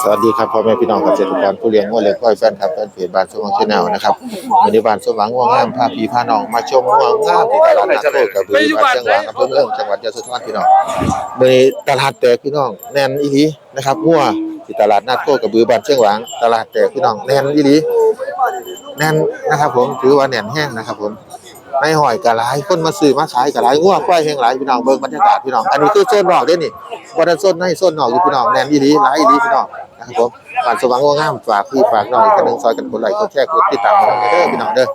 สวัสดีครับพ่อแม่พี่น้องเกษตรกรผู้เลี้ยงงัวเลี้ยงควายแฟนครับแฟนเพจบ้านสมหวังชาแนลนะครับวันนี้บ้านสมหวังงัวงามพาพี่พาน้องมาชมงัวงามที่ตลาดนัดโคกระบือบ้านเชียงหวางอำเภอเมืองจังหวัดยะโสธรพี่น้องมื้อนี้ตลาดแตกพี่น้องแน่นอีหลีนะครับงัวที่ตลาดนัดโคกระบือบ้านเชียงหวางตลาดแตกพี่น้องแน่นอีหลีแน่นนะครับผมถือว่าแน่นแห้งนะครับผม ในหอยกะหลายคนมาซื้อมาขายกะหลายงัวควายแห้งหลายพี่น้องเบิ่งบรรยากาศพี่น้องอันนี้คือโซนนอกเด้นี่บ่ได้โซนในโซนนอกอยู่พี่น้องแน่นอีหลีหลายอีหลีพี่น้องนะครับผมฝากสว่างงามฝากพี่ฝากน้องอีกคนนึงซอยกันคนไหลค์คนแชร์คนติดตามกันเด้อพี่น้องเด้อ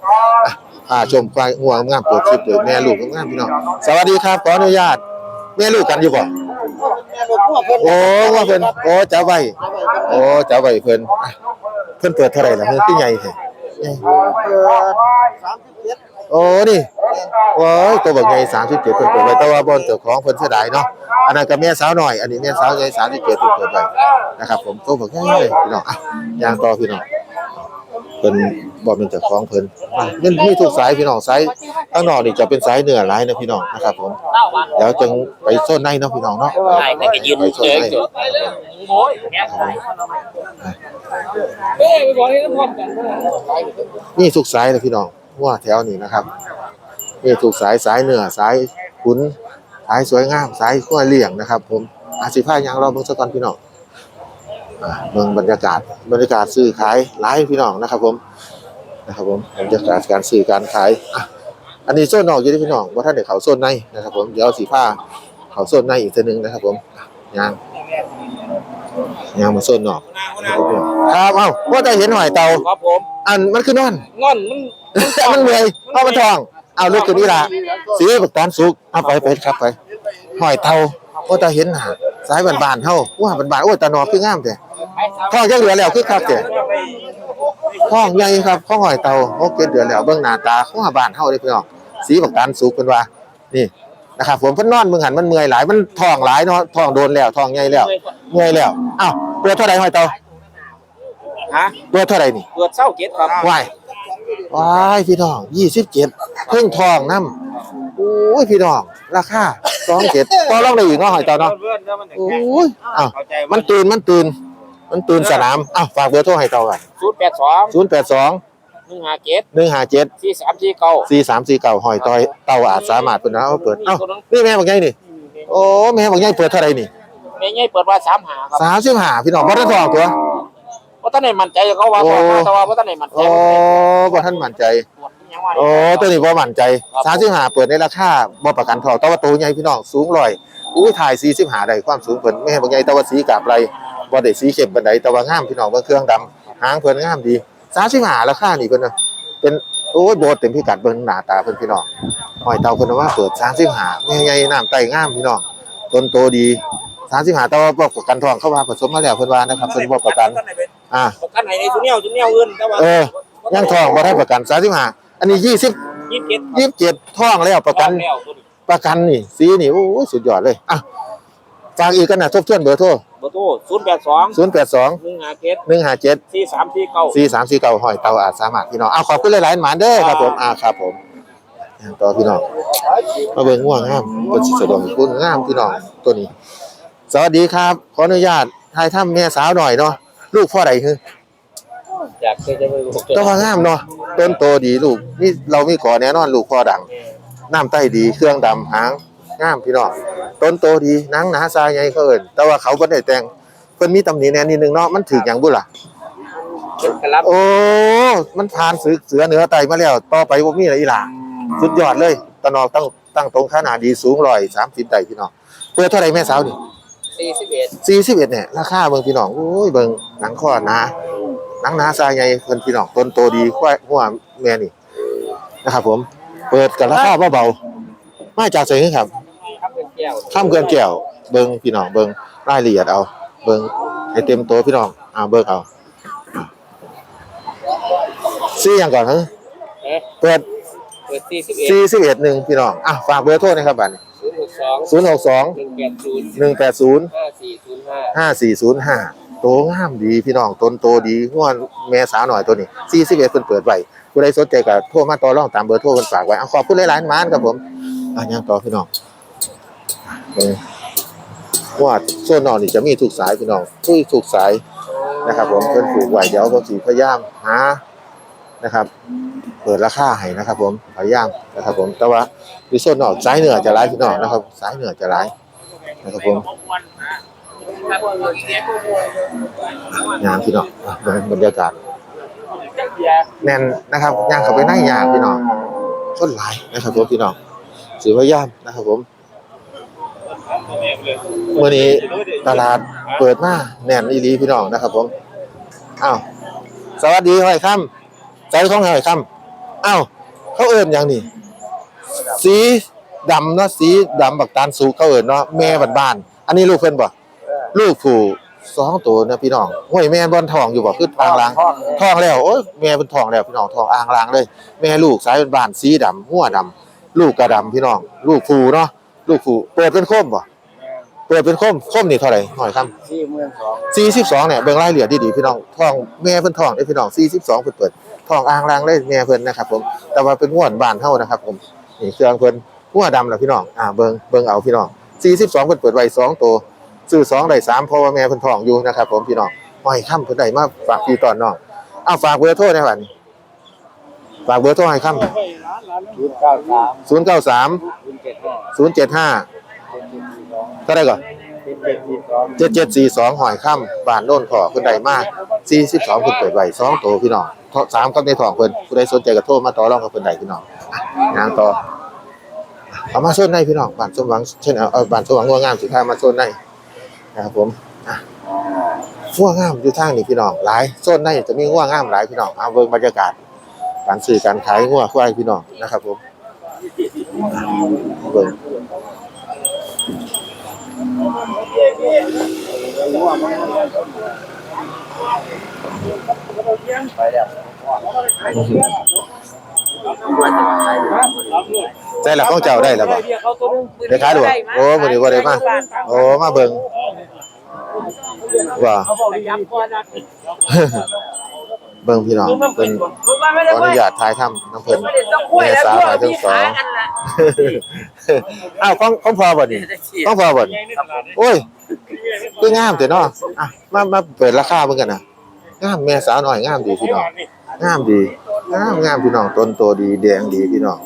อ่าชมควายงัวงามเปิดคลิปเลยแม่ลูกงามพี่น้องสวัสดีครับขออนุญาตแม่ลูกกันอยู่บ่โอ้ว่าเพิ่นโอ้เจ้าไว้โอ้เจ้าไว้เพิ่นอะเพิ่นเปิดเท่าไหร่ล่ะเพิ่นคือใหญ่แท้ใหญ่ โอ้นี่โอ้ยตัวบักใหญ่37เพิ่นเปิดไว้แต่ว่าบ่เจ้าของเพิ่นเสียดายเนาะอันนั้นก็แม่สาวน้อยอันนี้แม่สาวใหญ่37เพิ่นเปิดไว้นะครับผมตัวบอกง่ายเลยพี่น้องอะยางต่อพี่น้องเพิ่นบอกเป็นเจ้าของเพิ่นอะมันมีทุกสายพี่น้องสายข้างนอกนี่จะเป็นสายเหนือหลายนะพี่น้องนะครับผมเดี๋ยวจึงไปโซนในเนาะพี่น้องเนาะใช่แต่ก็ยืนไปโซนเจอในเจอโอ้ยแง่เฮ้ยบอกให้พร้อมกันนี่ทุกสายเลยพี่น้อง ว่าแถวนี้นะครับนี่ทุกสายสายเหนือสายขุนสายสวยงามสายขั้วเลี่ยงนะครับ ผมอาสิพายางเราเบิ่งซะกอนพี่น้องอะเบิ่งบรรยากาศบรรยากาศซื้อขายหลายพี่น้องนะครับ ผมนะครับผมบรรยากาศการซื้อการขายอันนี้โซนนอกอยู่ที่พี่น้องว่าท่านเด็กเขาโซนในนะครับ ผมเดี๋ยวสีผ้าเขาโซนในอีกทีนึงนะครับ ผมยางยางมาโซนนอกนะครับผมครับเอ้าว่าจะเห็นหอยเตาครับผม อันมันคือนอน งอนมันมันเหนื่อยเอามันทอง เอาลูกตัวนี้ล่ะสีบักตอนสุกเอาไปไปครับไปหอยเตาว่าจะเห็นหน้าสายบานๆเฮาว่าบานๆโอ้ยตาหนอคืองามแต่ทองยังเหลือแล้วคือครับแต่ห้องใหญ่ครับห้องหอยเตาโอเคเดือนแล้วเบื้องหน้าตาของบ้านเฮาเด้พี่น้องสีบักตาลสุกเพิ่นว่า นี่นะครับผมเพิ่นนอนเบิ่งหันมันเมื่อยหลายมันท้องหลายเนาะท้องโดนแล้วท้องใหญ่แล้วเมื่อยแล้วอ้าวเปิดเท่าใดหอยเตา ฮะเปิดเท่าใดนี่เปิดเศร้าเก็ดครับว้ายว้ายพี่น้อง27เพิ่งท้องนํโอ้ยพี่น้องราคา27ต่อรองได้อีกเนาะหอยเตาเนาะโอ้ยอ้าวมันตื่นมันตื่น มันตื่นสนามอ้าวฝากเบอร์โทรให้เตาก่อนศูนย์แปดสอง082หนึ่งห้าเจ็ด157สี่สามสี่เก้าสี่สามสี่เก่าหอยต่อยเต่าอาจสามารถเปิดนะเอาเปิดเอ้านี่แม่บอกไงนี่โอ้แม่บอกไงเปิดเท่าไหรนี่แม่ใหญ่เปิดว่าสามหาครับสามสิบห้าพี่น้องบ่ทันทองตัวเพ ราะท่านไหนมั่นใจเขาว่าโอ้แต่ว่าเพราะท่านไหนมั่นใจโอ้บ่ทันมั่นใจยังว่าโอ้ตัวนี้บ่มั่นใจสามสิบห้าเปิดในราคาบ่ประกันทองแต่ว่าตัวใหญ่พี่น้องสูงร้อยอู้ถ่ายสี่สิบห้าได้ความสูงเพิ่นแม่บอกไงแต่ว่าสีกาบไรบ่ได้สีเข้มปานใดแต่ว่างามพี่น้องเบิ่งเครื่องดำหางเพิ่นงามดีสามสิบห้าราคานี่เพิ่นน่ะเป็นโอ้ยโบเต็มพิกัดเบิ่งหน้าตาเพิ่นพี่น้องหอยเต่าเพิ่นว่าเปิด35แม่ใหญ่น้ำไตงามพี่น้องต้นโตดีสามสิบหาแต่ว่าบ่ประกันทองเข้ามาผสมมาแล้วเพิ่นว่านะครับเพิ่นบ่ประกัน อ่าประกันไหนในชุดเนี้ยชุดเนี้ยเงินแต่ว่าเออยังทองบ่ได้ประกันสามสิบห้าอันนี้ยี่สิบยี่สิบเจ็ดยี่สิบเจ็ดทองแล้วประกันแล้วตัวนี้ประกันนี่สีนี่โอ้ยสุดยอดเลยอะฝากอีกกันนะทบทวนเบอร์โทรเบอร์โทรศูนย์แปดสองศูนย์แปดสองหนึ่งห้าเจ็ดหนึ่งห้าเจ็ดสี่สามสี่เก้าสี่สามสี่เก้าหอยเตาอาจสามารถพี่น้องเอาขอบคุณหลายๆหมานเด้อครับผมอ่าครับผมต่อพี่น้องมาเบิ่งง่วงงามเพิ่นสิสะดวกคุณงามพี่น้องตัวนี้ สวัสดีครับ ขออนุญาตให้ถ้ำแม่สาวหน่อยเนาะ ลูกพ่อใดคืออยากเคยจะไปบอกตัวงามเนาะต้นโตดีลูกนี่เรามีก่อแน่นอนลูกพ่อดังน้ำใต้ดีเครื่องดำหางงามพี่น้องต้นโตดีหนังหนาซายใหญ่เขาเอิ้นแต่ว่าเขาบ่ได้แต่งเพิ่นมีตำหนิแน่นิดนึงเนาะมันถึกหยังบุล่ะกระลับโอ้มันผ่านศึกเสือเหนือไตมาแล้ว ต่อไปบ่มีอะไรอีหล่ะสุดยอดเลยตะนอกตั้งตั้งตรงขนาดดีสูง130ได้พี่น้องเปิดเท่าไหร่แม่สาวนี่ สี่สิบเอ็ด41เนี่ยราคาเบิ่งพี่น้องโอ้ยเบิ่งหนังข้อหนาหนังหนาซายใหญ่เพิ่นพี่น้องต้นโตดีควายหัวแม่นี่นะครับ ผม เปิดกันราคาเบาๆมาจากไสครับ ครับเป็นแก้วข้ามเกินแก้วเบิ่งพี่น้องเบิ่งรายละเอียดเอา เบิ่งให้เต็มตัวพี่น้องอ่าเบิ่งเอาซื้อหยังก่อนฮะเอ๊ะเปิดเปิดสี่สิบเอ็ด41หนึ่งพี่น้องอะฝากเบอร์โทรนะครับบัดนี้ ศูนย์หกสอง062หนึ่งแปดศูนย์180ห้าสี่ศูนย์ห้า5405โตงามดีพี่น้องต้นโตดีง่วนแม่สาวหน่อยตัวนี้41เพิ่นเปิดไว้ผู้ใดสนใจก็โทรมาต่อรองตามเบอร์โทรเพิ่นฝากไว้เอาขอบคุณหลายๆหมานครับผมอะยังต่อพี่น้องเออหัวส่วนนอกนี่จะมีทุกสายพี่น้องทุกทุกสายนะครับ ผมเพิ่นปลูกไว้เดี๋ยวผมสิพยายามหานะครับ เปิดราคาให้นะครับผมพยายามนะครับผมแต่ว่าในส่วนนอกสายเหนือจะหลายพี่น้องนะครับสายเหนือจะหลายนะครับผมงามพี่น้องบรรยากาศแน่นนะครับย่างเข้าไปในยางพี่น้องคนหลายนะครับผมพี่น้องสิพยายามนะครับผมเมื่อนี้ตลาดเปิดมาแน่นอีหลีพี่น้องนะครับผมอ้าวสวัสดีหอยค่ำใจของหอยค่ำ อ้าวเขาเอิ้นหยังนี่ สีดำเนาะสีดำบักตาลสูงเขาเอิ้นเนาะแม่บ้านๆอันนี้ลูกเพิ่นบ่ลูกผู้สองตัวนะพี่น้องห้วยแม่บ่อนทองอยู่บ่คืออ่างลางทองแล้วโอ้ยแม่เพิ่นทองแล้วพี่น้องทองอ่างลางเลย แม่ลูกสายบ้านๆสีดำหัวดำลูกกระดำพี่น้อง ลูกผู้เนาะลูกผู้เปิดเป็นโคมบ่เปิดเป็นโคมโคมนี่เท่าไหร่หน่อยครับสี่หมื่นสอง42เนี่ยเบิ่งรายละเอียดดีๆพี่น้องทองแม่เพิ่นทองเด้พี่น้อง42เพิ่นเปิด ทองอ่างลางเลยแม่เพิ่นนะครับ ผม แต่ว่าเป็นงวดบานเฮานะครับ ผมนี่เครื่องเพิ่นหัวดำล่ะพี่น้องอ่าเบิงเบิงเอาพี่น้อง42เพิ่นเปิดไว้สองตัวซื้อสองได้สามเพราะว่าแม่เพิ่นทองอยู่นะครับ ผมพี่น้องห้อยค่ำเพิ่นได้มาฝากพี่ตอนน้องอ้าวฝากเบอร์โทรได้บัดนี้ฝากเบอร์โทรให้ค่ำศูนย์เก้าสาม093ศูนย์เจ็ดห้า075เท่าไหร่ก่อน เจ็ดเจ็ดสี่สองหอยค่ำบานโน่นขอเพิ่นได้มา42เพิ่นเปิดไว้สองตัวพี่น้องสามกับในทองเพิ่นผู้ใดสนใจก็โทรมาต่อรองกับเพิ่นได้พี่น้องอะงานต่อเอามาโซนในพี่น้องบานสมหวังเช่นเอาบานสมหวังงัวงามสิพามาโซนในนะครับผมอะงัวงามอยู่ทางนี้พี่น้องหลายโซนในจะมีงัวงามหลายพี่น้องเอาเบิ่งบรรยากาศการซื้อการขายงัวควายพี่น้องนะครับผมเบิ่ง ใจหลักของเจ้าได้แล้วบ่ได้ขายดูบ่โอ้มื้อนี้บ่ได้มาโอ้มาเบิ่งว่า เบิ่งพี่น้องเพิ่นขออนุญาตถ่ายทำน้ำเพิ่นแม่สาวถ่ายทั้งสองอ้าวของของพ่อบ่นี่ของพ่อบ่นี่โอ้ยคืองามแต่เนาะอะมามาเปิดราคาเบิ่งกันน่ะงามแม่สาวน้อยงามดีพี่น้องงามดีงามงามพี่น้องต้นโตดีแดงดีพี่น้อง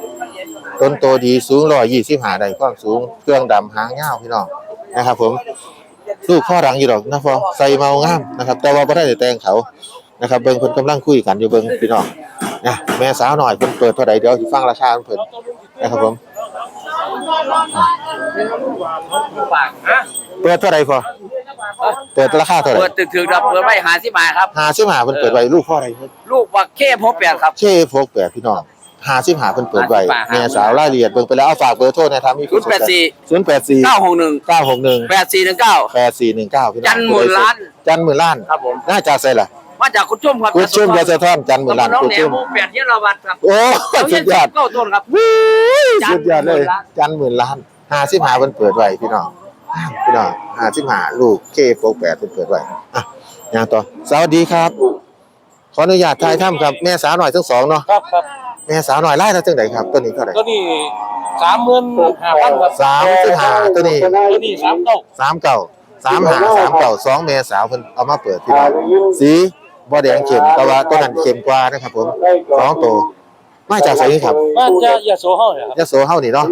ต้นโตดีสูง125ได้ความสูงเครื่องดำหางยาวพี่น้องนะครับ ผมลูกพ่อรังอยู่ดอกนะพ่อใส่เมางามนะครับ แต่ว่าบ่ได้แต่งเขา นะครับเบิ่งเพิ่นกำลังคุยกันอยู่เบิ่งพี่น้องนะแม่สาวน้อยเพิ่นเปิดเท่าใดเดี๋ยวสิฟังราคาของเพิ่นนะครับผมฝากฮะเปิดเท่าไหร่พอเปิดราคาเท่าไหร่เปิดตึกถึงครับเปิดไว้หาสิบาทครับหาสิบหาเพิ่นเปิดไว้ลูกพ่ออะไรลูกบักเข้พบแปดครับเช่พกแปดพี่น้องหาสิบหาเพิ่นเปิดไว้50แม่สาวรายละเอียดเบิ่งไปแล้วเอาฝากเบอร์โทรหนะทำมีศูนย์แปดสี่ศูนย์แปดสี่เก้าหกหนึ่งเก้าหกหนึ่งแปดสี่หนึ่งเก้าแปดสี่หนึ่งเก้าพี่น้องจันทร์หมื่นล้านจันทร์หมื่นล้านครับผมน่าจะใส่ล่ะ มาจากคุณชุ่มครับกุดชุ่มยาสะท้อนจันทร์หมื่นล้านน้องกุดแหนชุ่มมหมูแปดเยอะระบัดครับโอ้สุดยอดเก้าต้นครับวู้ยจันทร์สุดยอดเลยหมื่นล้านจันทร์หมื่นล้านหาสิบหาเพิ่นเปิดไว้พี่น้องพี่น้องหาสิบหาลูกเช่พกแปดเพิ่นเปิดไว้อะอย่างต่อสวัสดีครับ ขออนุญาตถ่ายถ้ำครับแม่สาวหน่อยทั้งสองเนาะครับครับแม่สาวหน่อยไล่แล้วจังไดครับตัวนี้เท่าไหร่ตัวนี้สามหมื่นห้าพันครับสามสิบห้าตัวนี้ตัวนี้สามเก้าสามเก่าสามหาสามเก่าสองแม่สาวเพิ่นเอามาเปิดพี่น้องสี บ่แดงเข้มแต่ว่าตัวนั้นเข้มกว่านะครับผมสองตัวมาจากไสนี่ครับบ้านจะยาโสเฮาเนี่ยครับยะโสเฮานี่เนาะ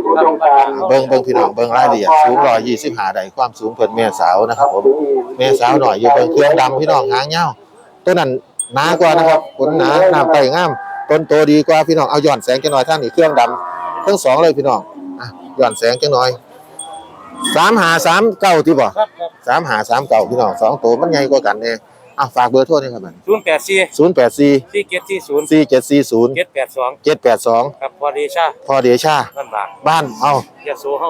เบิ่งเบิ่งพี่น้องเบิ่งรายละเอียดสูง125ได้ความสูงเพิ่นแม่สาวนะครับผมแม่สาวหน่อยอยู่เบิ่งเครื่องดำพี่น้องหางยาวตัวนั้นหนากว่านะครับขนหนาน้ำไตงามต้นโตดีกว่าพี่น้องเอาย้อนแสงจังหน่อยท่านนี่เครื่องดำทั้งสองเลยพี่น้องอะย้อนแสงจังหน่อยสามหาสามเก้าที่บ่ครับครับสามหาสามเก่าพี่น้องสองตัวมันใหญ่กว่ากันเนี่ย อะฝากเบอร์โทรนี่ครับมันศูนย์แปดสี่ศูนย์แปดสี่สี่เจ็ดสี่ศูนย์สี่เจ็ดสี่ศูนย์เจ็ดแปดสองเจ็ดแปดสองครับพอดีชาพอเดชาบ้านบางบ้านเอายาโสเฮา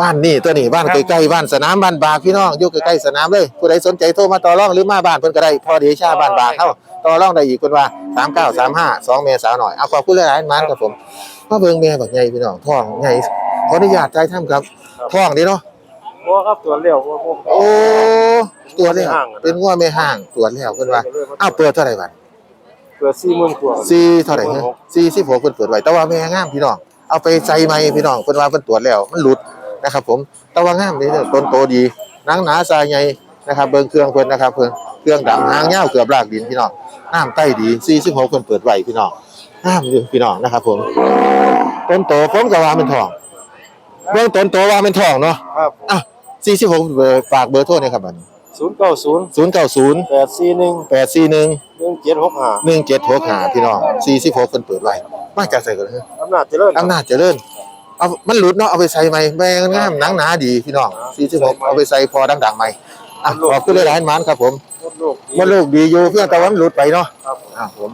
บ้านนี่ตัวนี้บ้านใกล้ๆบ้านสนามบ้านบากพี่น้องอยู่ใกล้ๆสนามเลยผู้ใดสนใจโทรมาต่อรองหรือมาบ้านเพิ่นก็ได้พอเดชาบ้านบากเข้าต่อรองได้อีกเพิ่นว่าสามเก้าสามห้าสองเมษาวหน่อยเอาขอบคุณหลายๆมันครับผมมาเบิ่งแม่บักใหญ่พี่น้องท้องใหญ่ขออนุญาตใจทำครับท้องดีเนาะ บัวครับตัวเลี้ยวบัวบัวโอ้ตัวแล้วเป็นงัวไม่ห่างตัวแล้วเพิ่นว่าอ้าวเปิดเท่าไหร่บัดเปิดสี่หมื่นกว่าสี่เท่าไหร่เนี่ยสี่สิบหกเพิ่นเปิดไว้แต่ว่าแม่งามพี่น้องเอาไปใส่ไหมพี่น้องเพิ่นว่าเพิ่นตรวจแล้วมันหลุดนะครับ ผมแต่ว่างามนี่เนี่ยต้นโตดีหนังหนาทรายใหญ่นะครับ เบิ่งเครื่องเพิ่นนะครับเพิ่นเครื่องดำหางยาวเกือบลากดินพี่น้องน้ำใต้ดี46เพิ่นเปิดไว้พี่น้องน้ำอยู่พี่น้องนะครับ ผมต้นโตผมก็ว่าเป็นทองเบื้องต้นโตว่าเป็นทองเนาะ ครับอะ 46เบอร์ฝากเบอร์โทรหนะครับบัดนี้ศูนย์เก้าศูนย์090แปดสี่หนึ่ง841หนึ่งเจ็ดหกห้า1765พี่น้อง46เพิ่นเปิดไว้มาจากไสกันเด้ออำนาจเจริญอำนาจเจริญเอามันหลุดเนาะเอาไปใส่ใหม่แม่งามหนังหนาดีพี่น้อง46เอาไปใส่พอดังๆใหม่อะขอบคุณหลายๆหมานครับผมมดลูกมันลูกดีอยู่เพียงแต่ว่ามันหลุดไปเนาะครับอะผม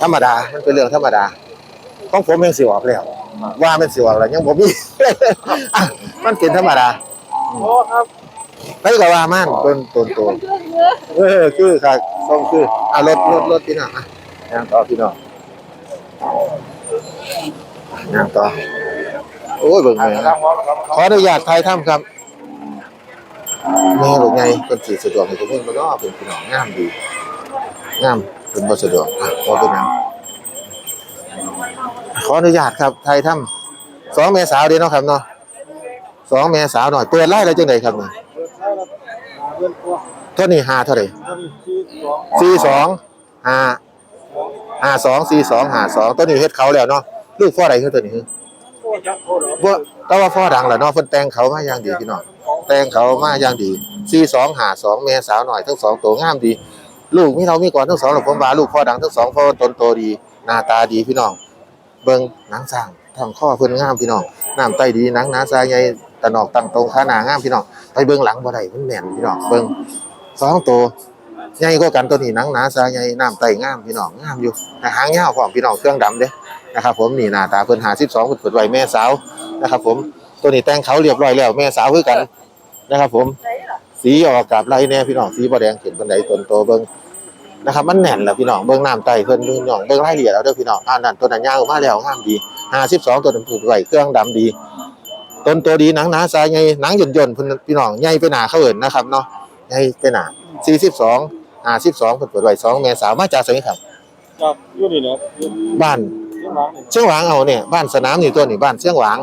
ธรรมดามันเป็นเรื่องธรรมดาของผมยังสิออกแล้วว่ามันสิออกแล้วยังบ่มี อะมันเป็นธรรมดา โอ้ครับไปก็ว่ามันต้นต้นโตเออคือครับต้องคืออะรถรถรถพี่น้องอะย่างต่อพี่น้องย่างต่อโอ้ยเบิ่งเลยนะขออนุญาตถ่ายทำครับแม่ลูกไงเป็นสิสะดวกให้ผมเพิ่นบ่เนาะเป็นพี่น้องงามดีงามเป็นบ่สะดวกอะขอเป็นหยังขออนุญาตครับไทยถ้ำสองเมษาวเดีเนาะครับเนาะ สองเมษาวหน่อยเปิดไล่แล้วจังไดครับนี่เงินตัวเท่านี้ห้าเท่าไหร่นั่นคือสองสี่สองห้าห้าสองสี่สองห้าสองตัวนี้เฮ็ดเขาแล้วเนาะลูกพ่อใดคือตัวนี้คือโอ้ยักษ์โคตรบ่แต่ว่าพ่อดังแหละเนาะเพิ่นแต่งเขามาอย่างดีพี่น้องแต่งเขามาอย่างดีสี่สองห้าสองเมษาวหน่อยทั้งสองตัวงามดี ลูกมีเรามีก่อนทั้งสองหรอกผมว่าลูกพ่อดังทั้งสองพ่อตนโตดีหน้าตาดีพี่น้องเบิ่งหนังสร้างทางข้อเพิ่นงามพี่น้องน้ำไตดีหนังหนาทรายใหญ่ ตะนอกตั้งตรงขาหนางามพี่น้องไปเบิ่งหลังบ่ได้มันแน่นพี่น้องเบิ่งสองตัวใหญ่กว่ากันตัวนี้หนังหนาทราใหญ่น้ำไตงามพี่น้องงามอยู่แต่หางยาวพร้อมพี่น้องเครื่องดำเด้นะครับผมนี่หน้าตาเพิ่น52เพิ่นเปิดไว้แม่สาวนะครับ ผมตัวนี้แต่งเขาเรียบร้อยแล้วแม่สาวคือกันนะครับ ผมสีออกกับไรแน่พี่น้องสีบ่แดงเข็นบันไดตนโตเบิ่งนะครับมันแน่นแหละพี่น้องเบิ่งน้ำไตเพิ่นพี่น้องเบิ่งรายละเอียดเอาเด้อพี่น้องอ่านั่นตัวนั้นยาวมาแล้วงามดี52ตัวนั้นผูกไว้เครื่องดำดี ต้นตัวดีหนังหนาสายใหญ่หนังหย่นๆเพิ่นพี่น้องใหญ่ไปหนาเขาเอิ้นนะครับเนาะใหญ่ไปหนา42 52เพิ่นเปิดไว้2แม่สาวมาจากไสครับจากอยู่นี่เนาะอยู่บ้านที่หลังนี่เชียงหวางเอาเนี่ยบ้านสนามนี่ตัวนี่บ้านเชียงหวาง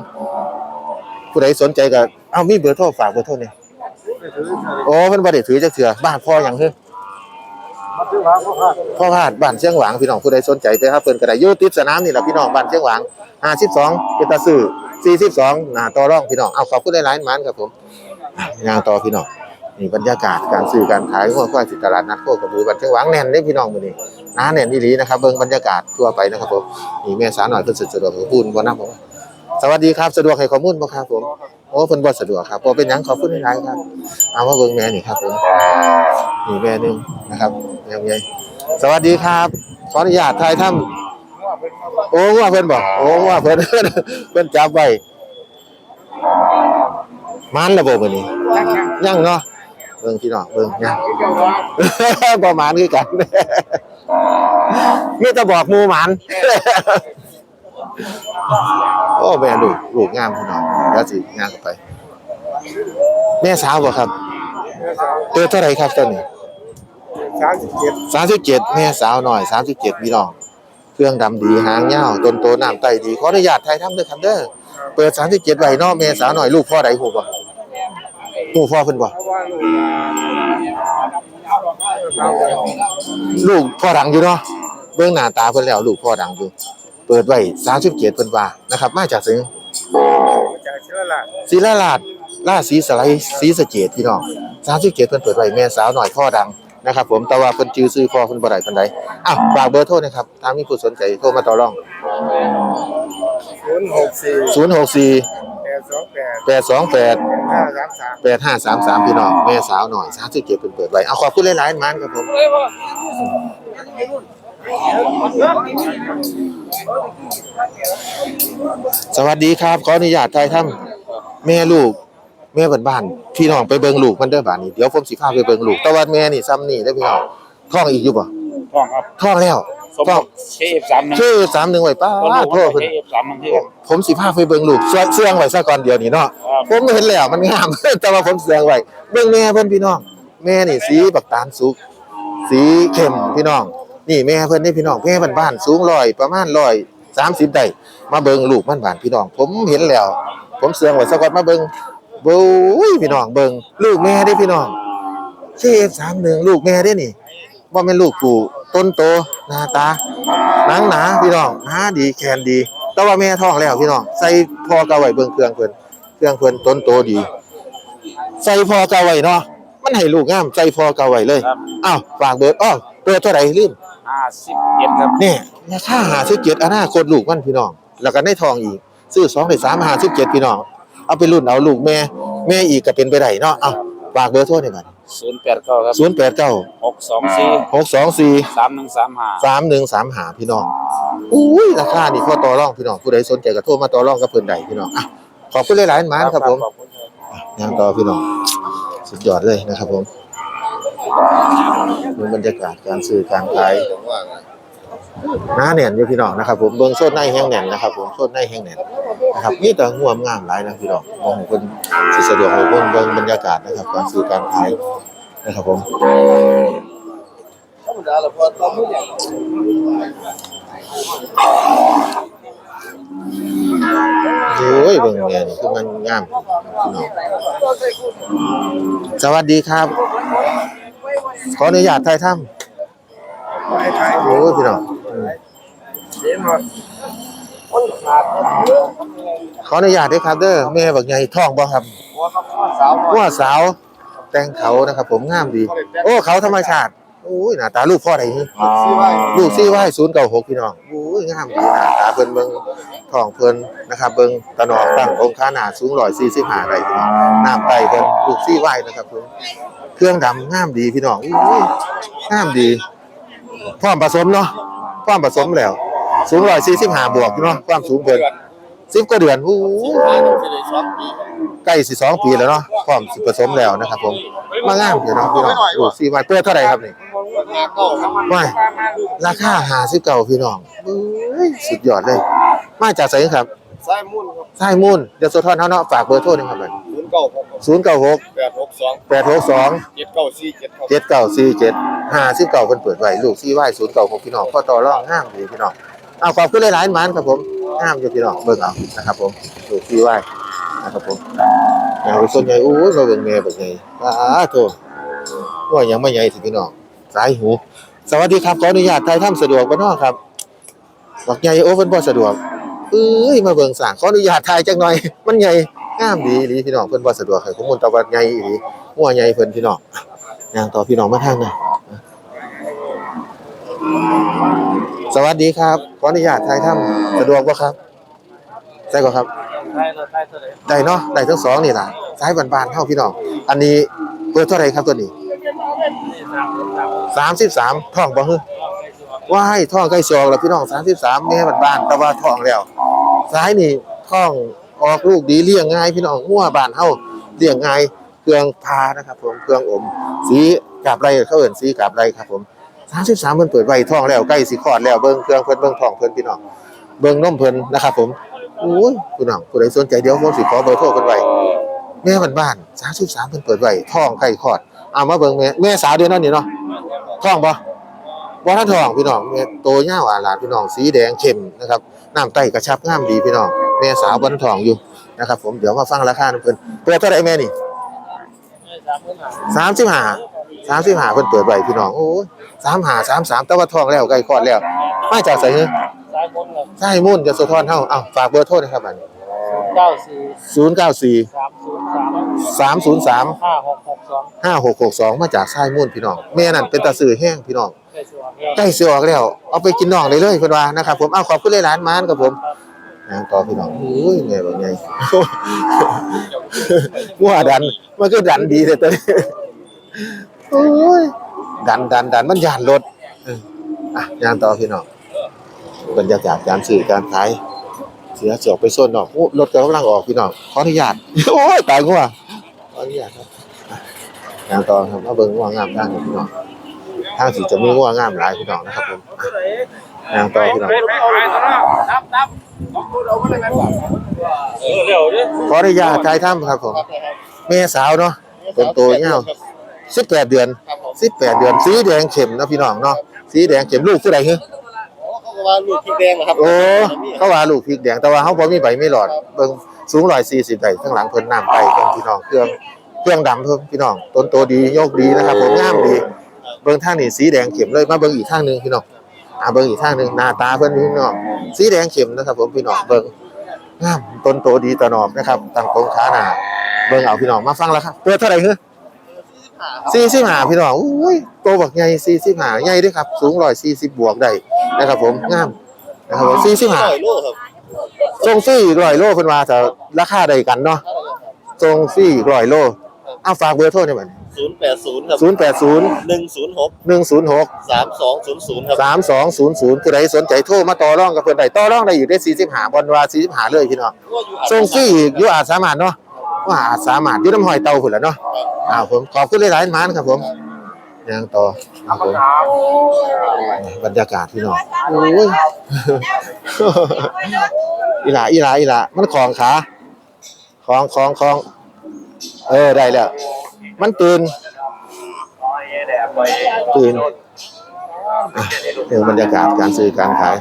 ผู้ใดสนใจก็เอามีเบอร์โทรฝากเบอร์โทรเนี่ยไปถือที่ไหนโอ้เพิ่นบ่ได้ถือจักเทื่อบ้านพ่อหยังคือมาถือหาเขาพาดพ่อพาดบ้านเชียงหวางพี่น้องผู้ใดสนใจไปครับเพิ่นก็ได้อยู่ติดสนามนี่แหละพี่น้องบ้านเชียงหวาง52เป็นตาซื้อ 42หนาต่อร่องพี่น้องเอาขอบคุณหลายๆมันครับผมงานต่อพี่น้องนี่บรรยากาศการซื้อการขายของควายสิตลาดนัดโคกระบือบ้านเชียงหวางแน่นเด้พี่น้องมือนี้หนาแน่นอีหลีนะครับเบิ่งบรรยากาศทั่วไปนะครับผมนี่แม่สาวหน่อยเพิ่นสะดวกให้พูดบ่นำผมสวัสดีครับสะดวกให้ข้อมูลบ่ครับผมโอ้เพิ่นบ่สะดวกครับบ่เป็นหยังขอบคุณหลายๆครับเอามาเบิ่งแม่นี่ครับผมนี่แม่หนึงนะครับแม่ใหญ่สวัสดีครับขออนุญาตถ่ายทำ โอ้ว่าเพิ่นบอกโอ้ว่าเพิ่นเพิ่นจับไว้มันระบบอันนี้ยังเนาะเบิ่งพี่น้องเบิ่งยังบ่หมานคือกันมีแต่บอกหมู่หมานโอ้แม่ลูกลูกงามพี่น้องเดี๋ยวสิงามเข้าไป แม่สาวบ่ครับเตัวเท่าไหร่ครับตอนนี้สามสิบเจ็ดสามสิบเจ็ดแม่สาวหน่อยสามสิบเจ็ดพี่น้อง เครื่องดำดีหางยาวต้นโตน้ำไตดีขออนุญาตไทยทำด้วยครับเด้อเปิดสามสิบเจ็ดใบนอกแม่สาหน่อยลูกพ่อใดหูบ่หูพ่อเพิ่นบ่เพราะลูกพ่อดังอยู่เนาะเบื้องหน้าตาเพิ่นแล้วลูกพ่อดังอยู่ เปิดไว้สามสิบเจ็ดเพิ่นว่านะครับ มาจากสิงจากเชื้อลาลาดล่าศีสไลด์ศรีสเกดพี่น้องสามสิบเจ็ดเพิ่นเปิดไว้แม่สาหน่อยพ่อดัง นะครับผมแต่ว่าเพิ่นจื้อซื้อพ่อเพิ่นบ่ได้ปานใดอ้าวฝากเบอร์โทรนะครับถ้ามีผู้สนใจโทรมาต่อรอง ศูนย์หกสี่ศูนย์หกสี่แปดสองแปดแปดสองแปดห้าสามสาม แปดห้าสามสามพี่น้องแม่สาวหน่อยสามสิบเจ็ดเพิ่นเปิดไว้เอาขอบคุณหลายๆมันครับผมสวัสดีครับ ขออนุญาตถ่ายทำแม่ลูก แม่บ้านๆพี่น้องไปเบิ่งลูกมันเด้อบาดนี้เดี๋ยวผมสิพาไปเบิ่งลูกแต่ว่าแม่นี่ซ้ำนี่เด้อพี่น้องท้องอีกอยู่บ่ท้องครับท้องแล้วสมท้องเชฟสามหนึ่งชื่อสามหนึ่งไว้ป้าก็ลูกโทษเชเพิ่นฟสามหนึ่งที่ผมสิพาไปเบิ่งลูกเสื้อเสื้องไว้ซะก่อนเดี๋ยวนี้เนาะครับผมเห็นแล้วมันงาม แต่ว่าผมเสื้องไว้เบิ่งแม่เพิ่นพี่น้อง แม่นี่สีบักตาลสุก สีเข้มพี่น้อง นี่แม่เพิ่นนี่พี่น้องแม่บ้านๆสูงร้อยประมาณร้อยสามสิบได้มาเบิ่งลูกมันบ้านพี่น้อง ผมเห็นแล้ว ผมเสื้องไว้ซะก่อนมาเบิ่ง โอ้ยพี่น้องเบิ่งลูกแม่เด้พี่น้องเคสามหนึ่งลูกแม่เด้นี่ว่าแม่นลูกกูต้นโตหน้าตาหนังหนาพี่น้องหนาดีแขนดี แต่ว่าแม่ท้องแล้วพี่น้องใส่พอเก่าไว้เบิ่งเครื่องเพิ่นเครื่องเพิ่นต้นโตดี ใส่พอเก่าไว้เนาะมันให้ลูกงามใส่พอเก่าไว้เลยครับอ้าวฝากเบอร์อ้อเบอร์เท่าไหร่ลืมห้าสิบเจ็ดครับเนี่ยราคาหาสิบเจ็ดอนาคตลูกมันพี่น้อง แล้วก็ในทองอีกซื้อสองได้สามหาสิบเจ็ดพี่น้อง เอาไปรุ่นเอาลูกแม่ แม่อีกก็เป็นไปได้เนาะเอาฝากเบอร์โทรหน่อยบัดศูนย์แปดเก้าครับศูนย์แปดเก้าหกสองสี่หกสองสี่สามหนึ่งสามห้าสามหนึ่งสามหาพี่น้องอุ้ยราคานี่พอต่อรองพี่น้องผู้ใดสนใจก็โทรมาต่อรองกับเพิ่นได้พี่น้องอะขอบคุณหลายๆหมานครับผมขอบคุณครับงานต่อพี่น้องสุดยอดเลยนะครับผมดูบรรยากาศการซื้อการขาย หน้าแน่นอยู่พี่น้องนะครับผมเบิ่งโซนในแห้งแน่นนะครับผมโซนในแห้งแน่นนะครับมีแต่หัวงามหลายนะพี่น้องมองเพิ่นสิสะดวกให้เบิ่งเบิ่งบรรยากาศนะครับการซื้อการขายนะครับผมโอ้ยเบิ่งแน่นี่คือมันงามพี่น้องสวัสดีครับ ขออนุญาตถ่ายทไปไทยำโอ้ยพี่น้อง ขออนุญาตด้วยครับเด้อแม่บักใหญ่ท้องบ่ครับหัวครับหัวสาวว่าสาวแต่งเขานะครับ ผมงามดี โอ้เขาธรรมชาติโอ้ยหน้าตาลูกพ่อใดนี่ซีไว้ลูกซี่ไว้ศูนย์เก้าหกพี่น้องโอ้ยงามดีหน้าตาเพิ่นเบิ่งท้องเพิ่นนะครับ เบิ่งตะหนอกตั้งองค์ขาหน้าสูง145ได้พี่น้องน้ำไตเพิ่นลูกซี่ไว้นะครับผมเครื่องดำงามดีพี่น้องอุ้ยงามดีพร้อมผสมเนาะพร้อมผสมแล้ว สูง145บวกเนาะความสูงเพิ่น10กว่าเดือนอู้ยใกล้สิสองปีแล้วเนาะพร้อมสิผสมแล้วนะครับ ผมมางามอยู่เนาะพี่น้องลูกซี่ไว้เปิดเท่าไหร่ครับนี่ไม่ราคาหาสิเก่าพี่น้องเอ้ยสุดยอดเลย มาจากไสครับใส่มุ่นครับสายมูลเดี๋ยวโซทอนเฮาเนาะฝากเบอร์โทรหนึงครับศูนย์เก้าหก096แปดหกสอง862เจ็ดเก้าสี่เจ็ดครับ7947 50เก่าเพิ่นเปิดไว้ลูกซี่ไว้096พี่น้องพอต่อรองงามดีพี่น้อง เอาขอบคุณหลายๆหมานครับผมงามอยู่พี่น้องเบิ่งเอานะครับ ผมลูกซี่ไว้นะครับผมแนวส่วนใหญ่โอ้ยมาเบิ่งแม่เบิ่งไงอ้าโธ่ว่ายังไม่ใหญ่สิพี่น้องสายหู สวัสดีครับขออนุญาตถ่ายทำสะดวกบ่เนาะครับบักใหญ่โอ้เพิ่นบ่สะดวกเอ้ยมาเบิ่งสร้างขออนุญาตถ่ายจักหน่อย มันใหญ่งามดีอีพี่น้องเพิ่นบ่สะดวกให้ข้อมูลตะว่าใหญ่อีหลีหัวใหญ่เพิ่นพี่น้องย่างต่อพี่น้องมาทางหน่อย สวัสดีครับ ขออนุญาตถ่ายทำสะดวกบ่ครับใช่บ่ครับได้เลยได้เลยได้เนาะได้ทั้งสองนี่ล่ะสายบานๆเฮาพี่น้อง อันนี้เปิดเท่าไรครับตัวนี้33ท้องบ่ฮึว้ายท้องใกล้สองแล้วพี่น้องสามสิบสามแม่บ้านๆแต่ว่าท้องแล้วซ้ายนี่ท้องออกลูกดีเลี้ยงง่าย พี่น้องหัวบานเฮาเลี้ยงง่ายเครื่องพานะครับ ผมเครื่องอม สีกาบไรเขาเอิ้นสีกาบไรครับผม สามสิบสามเพิ่นเปิดไว้ท้องแล้วใกล้สิคลอดแล้วเบิ่งเครื่องเพิ่นเบิ่งท้องเพิ่นพี่น้องเบิ่งนมเพิ่นนะครับผมโอ้ยพี่น้องผู้ใดสนใจเดี๋ยวผมสิขอเบอร์โทรเพิ่นไว้แม่บ้านๆ33เพิ่นเปิดไว้ท้องใกล้คลอดเอามาเบิ่งแม่แม่สาวเดือนนั้นนี่เนาะท้องบ่บ่ทันทองพี่น้องแม่โตยาวอาลาพี่น้องสีแดงเข้มนะครับน้ำไตกระชับงามดีพี่น้องแม่สาวบ่ทันทองอยู่นะครับ ผมเดี๋ยวมาฟังราคาเพิ่นเปิดเท่าไหร่แม่นี่ 35 35เพิ่นเปิดไว้พี่น้องโอ้ย35 33แต่ว่าทองแล้วใกล้คลอดแล้ว มาจากไสเฮ้ยซ้ายบนครับใช่มุ่นจะสะท้อนเฮาเอ้าฝากเบอร์โทรนะครับอันเก้าสี่094สามศูนย์สาม303ห้าหกหกสอง5662มาจากไส้มุ่นพี่น้องแม่นั่นเป็นตาสื่อแห้งพี่น้อง ได้สวยใกล้สิออกแล้ว เอาไปกินน่องได้เลยเพิ่นว่านะครับผมเอาขอบคุณหลายๆหมานครับผมนะต่อพี่น้องโอ้ยแม่บ่ใหญ่หัวดัน มันก็ดันดีแต่ตอนนี้โอ้ย ดันดันดันมันยานรถเอออะยานต่อพี่น้องบรรยากาศการซื้อการขายเสียจอกไปโซนนอกโอ้รถกำลังออกพี่น้องขออนุญาตโอ้ยตายงัวขออนุญาตครับอะยานต่อครับมาเบิ่งงัวงามทางครับพี่น้องทางสิจะมีงัวงามหลายพี่น้องนะครับผมนางต่อพี่น้องเร็วดิขออนุญาตถ่ายทำครับผมแม่สาวเนาะต้นโตเงา 18เดือน18เดือน สีแดงเข้มเนาะพี่น้องเนาะสีแดงเข้มลูกผู้ใดเหรอว่าลูกพริกแดงนะครับโอ้เขาว่าลูกพริกแดงแต่ว่าเขาบ่มีใบไม่หลอดเบิ่งสูง140ได้ข้างหลังเพิ่นน้ำไปเพิ่นพี่น้องเครื่องเครื่องดำเพิ่นพี่น้องต้นโตดีโยกดีนะครับผมงามดี เบิ่งทางนี้สีแดงเข้มเลยมาเบิ่งอีกทางหนึงพี่น้องอ่าเบิ่งอีกทางหนึงหน้าตาเพิ่นพี่น้องสีแดงเข้มนะครับผมพี่น้องเบิ่งงามต้นโตดีตะนอบนะครับตั้งตรงขาหน้าเบิ่งเอาพี่น้องมาฟังแล้วครับเปิดเท่าไหร่เฮ้ อ45พี่น้องอุ้ยโตบักใหญ่45ใหญ่เด้อครับ สูง140บวกได้นะครับ ผมงามนะครับผม45ร้อยโลครับส่งฟรีอีกร้อยโลเพิ่นว่าจะราคาใดกันเนาะส่งฟรีอีกร้อยโลเอาฝากเบอร์โทรหน่อยบัดศูนย์แปดศูนย์ครับ080หนึ่งศูนย์หก106สามสองศูนย์ศูนย์ครับ3200ผู้ใดสนใจโทรมาต่อรองกับเพิ่นได้ต่อรองได้อยู่ได้45บอนว่า45เลยพี่น้องส่งฟรีอีกอยู่อาจสามารถเนาะ ว่าอาจสามารถอยู่น้ำหอยเตาพุ่นล่ะเนาะอ้าวผมขอบคุณหลายๆหมานครับผมยังต่อครับผมบรรยากาศพี่น้องโอ้ยอีหลาอีหลาอีหลามันของขาของของของเออได้แล้ว มันตื่นตื่นอะเรื่องบรรยากาศการซื้อการขาย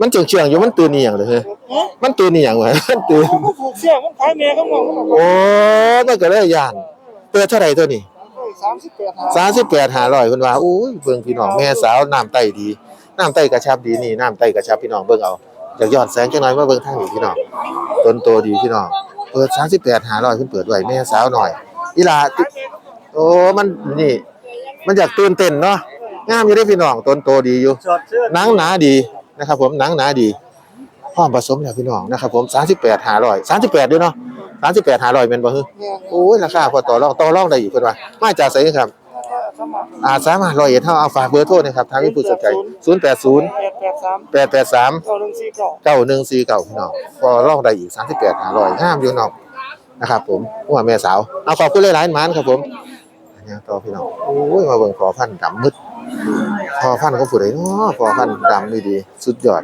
มันเฉียงเฉียงๆอยู่มันตื่นนี่อย่างเลยเฮ้ยมันตื่นนี่อย่างวะมันตื่นผูกเสื้อมันขายแม่เขาบอกโอ้มันก็เลยย่านเปิดเท่าไหร่ตัวนี้สามสิบแปดสามสิบแปดหาร้อยเพิ่นว่าอุ้ยเบิ่งพี่น้องแม่สาวน้ำไตดีน้ำไตกระชับดีนี่น้ำไตกระชับพี่น้องเบิ่งเอาอยากย้อนแสงจังหน่อยมาเบิ่งทางนี้พี่น้องต้นโตดีพี่น้องเปิดสามสิบแปดหาร้อยเพิ่นเปิดไว้แม่สาวหน่อยอีหลาติโอ้มันนี่ มันอยากตื่นเต้นเนาะงามอยู่เด้พี่น้องต้นโตดีอยู่จอดเสื้อหนังหนาดี นะครับ ผมหนังหนาดีพร้อมผสมแล้วพี่น้องนะครับ ผม38 500 38ด้วยเนาะ38 500แม่นบ่ฮึโอ้ยราคาพอต่อรองต่อรองได้อยู่เพิ่นว่ามาจากไสครับอาสามารถร้อยเอ็ดเท่าเอาฝากเบอร์โทรนะครับทางที่ผู้สนใจ0 8 0แปดแปดสาม8 8 3เก้าหนึ่งสี่เก้า9 1 4 9พี่น้องพอรองได้อีก38 500งามอยู่เนาะนะครับผมว่าแม่สาวเอาขอบคุณหลายๆหมานครับผม อันนี้ต่อพี่น้องโอ้ยมาเบิ่งขอพันธุ์ดำมืดพอพันธุ์เขาผู้ใดเนาะพอพันธุ์ดำนี่ดี สุดยอด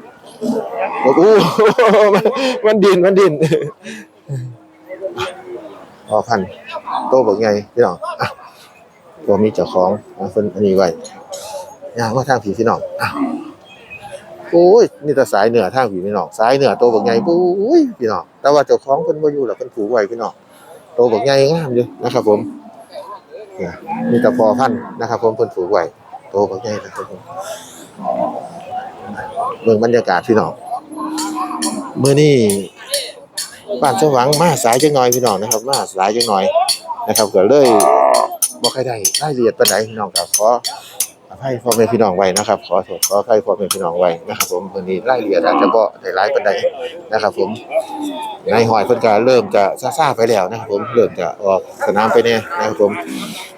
โอ้โหมันมันดินมันดินพอพันธุ์โตบักใหญ่พี่น้องอะบ่มีเจ้าของเอาเพิ่นอันนี้ไว้ย่างมาทางผีพี่น้องอ้าวโอ้ยนี่แต่สายเหนือทางผีพี่น้องสายเหนือโตบักใหญ่ปุ้ยพี่น้องแต่ว่าเจ้าของเพิ่นบ่อยู่แล้วเพิ่นผูกไว้พี่น้องโตบักใหญ่งามอยู่นะครับผม มีแต่พอพันนะครับ ผมเพิ่นผูกไว้โตบักใหญ่นะครับผมเมืองบรรยากาศพี่น้องเมื่อนี้บ้านสว่างมาสายจังหน่อยพี่น้องนะครับ มาสายจังหน่อยนะครับก็เลยบ่ค่อยได้รายละเอียดปานใดพี่น้องก็ขอ อภัยพ่อแม่พี่น้องไว้นะครับ ขอโทษขออภัยพ่อแม่พี่น้องไว้นะครับ ผมวันนี้รายละเอียดอาจจะบ่ได้หลายปานใดนะครับ ผมนายหอยเพิ่นก็เริ่มจะซ่าๆไปแล้วนะครับ ผมเริ่มจะออกสนามไปแน่นะครับผม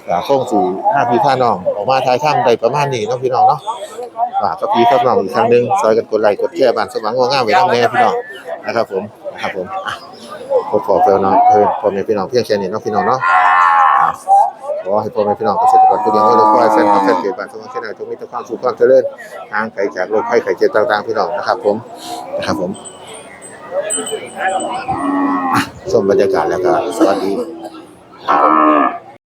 ก็คงสิห้าพี่พาน้องออกมาทายถ้ำได้ประมาณนี้เนาะพี่น้องเนาะฝากกับพี่กับน้องอีกครั้งหนึงซอยกันกดไลค์กดแชร์บ้านสว่างงามไว้นำแน่พี่น้องนะครับ ผมนะครับผมอะขอขอเพิ่นเนาะเพิ่นพ่อแม่พี่น้องเพียงแค่นี้เนาะพี่น้องเนาะ ขอให้พ่อแม่พี่น้องเกษตรกรผู้เลี้ยงไว้เราขอให้แฟนคลับแฟนเกิดบ้านสมองเช่นไรจงมีแต่ความสุขความเจริญหางไกลจากโรคไข้ไข้เจ็บต่างๆพี่น้องนะครับผมนะครับผมชมบรรยากาศแล้วก็สวัสดีครับ